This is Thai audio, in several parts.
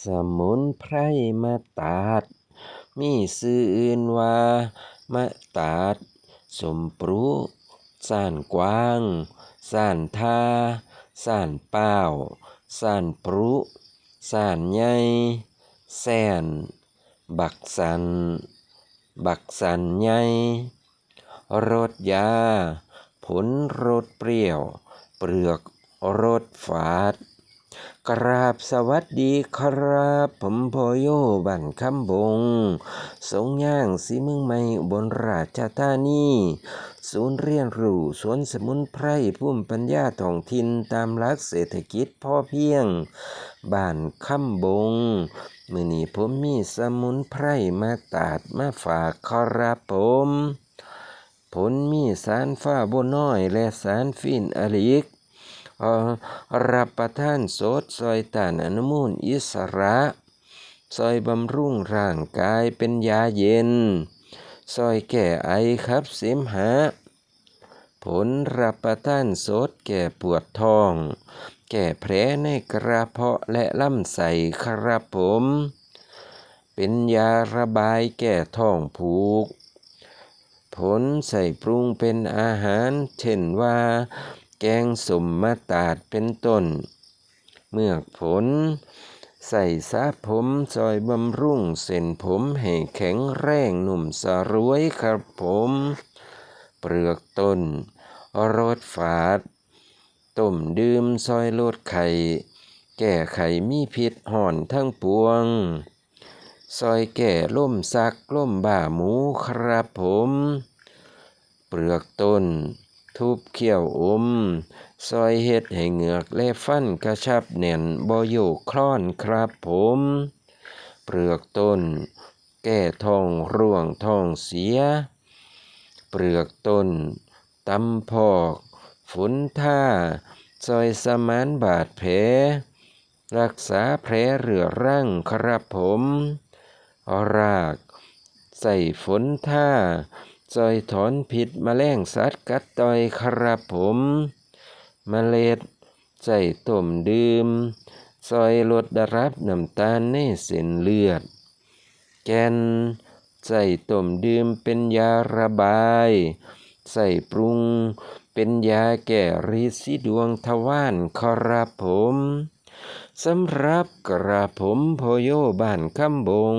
สมุนไพรมะตาด มีชื่ออื่นว่ามะตาด สมปรุซ่านกว้างซ่านทาซ่านป้าวซ่านปรุซ่านใหญ่แซนบักสัน บักสันใหญ่รสยา ผลรสเปรี้ยว เปลือกรสฝาด กราบสวัสดีครับ ผมพอโยบ้านคำบง สงย่างสีเมืองใหม่บนราชธานีศูนย์เรียนรู้สวนสมุนไพรภูมิปัญญาท้องถิ่นตามหลักเศรษฐกิจพอเพียง บ้านคำบง มือนี้ผมมีสมุนไพรมาตาดมาฝากครับผมผลมีสารฟ้าโบน้อยและสารฟินอลิก รับประทานสดซอยต้านอนุมูลอิสระซอยบำรุงร่างกายเป็นยาเย็น ซอยแก้ไอครับเสมหะ ผลรับประทานสดแก่ปวดท้อง แก้แผลในกระเพาะและลำไส้ครับผม เป็นยาระบายแก้ท้องผูก ผลใส่ปรุงเป็นอาหาร เช่นว่า แกงสมมะตาดเป็นต้น เมือกผล ใส่สระผมซอยบำรุงเส้นผมให้แข็งแรงหนุ่มสรวยครับผม เปลือกต้นรสฝาด ต้มดื่มซอยลดไข่ แก้ไขมีพิษห่อนทั้งปวง ซอยแก่ล่มซักล่มบ่าหมูครับผม เปลือกต้น ทุบเขี้ยวอมซอยเฮ็ดให้เหงือกและฟันกระชับแน่นบ่โยกคลอนครับผม เปลือกต้น แก้ท้องร่วงท้องเสีย เปลือกต้นตำพอกฝนท่าซอยสมานบาดแผล รักษาแผลเรือรังครับผม ราก ใส่ฝนท่า ซอยถอนพิษแมลงสัตว์กัดต่อยครับผมมเมล็ดใส่ต้มดื่ม ซอยลดระดับน้ำตาลในเส้นเลือด แกนใส่ต้มดื่มเป็นยาระบาย ใส่ปรุงเป็นยาแก้ฤทธิ์สีดวงทวารครับผม สำหรับกระผมพโยบ้านคำบง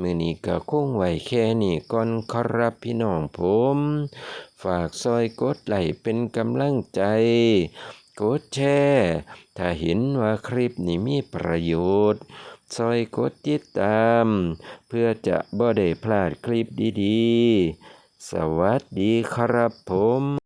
มือนี้ก็คงไว้แค่นี้ก่อนครับพี่น้องผม ฝากซอยกดไลค์เป็นกำลังใจ กดแชร์ถ้าเห็นว่าคลิปนี้มีประโยชน์ซอยกดติดตาม เพื่อจะบ่ได้พลาดคลิปดีๆ สวัสดีครับผม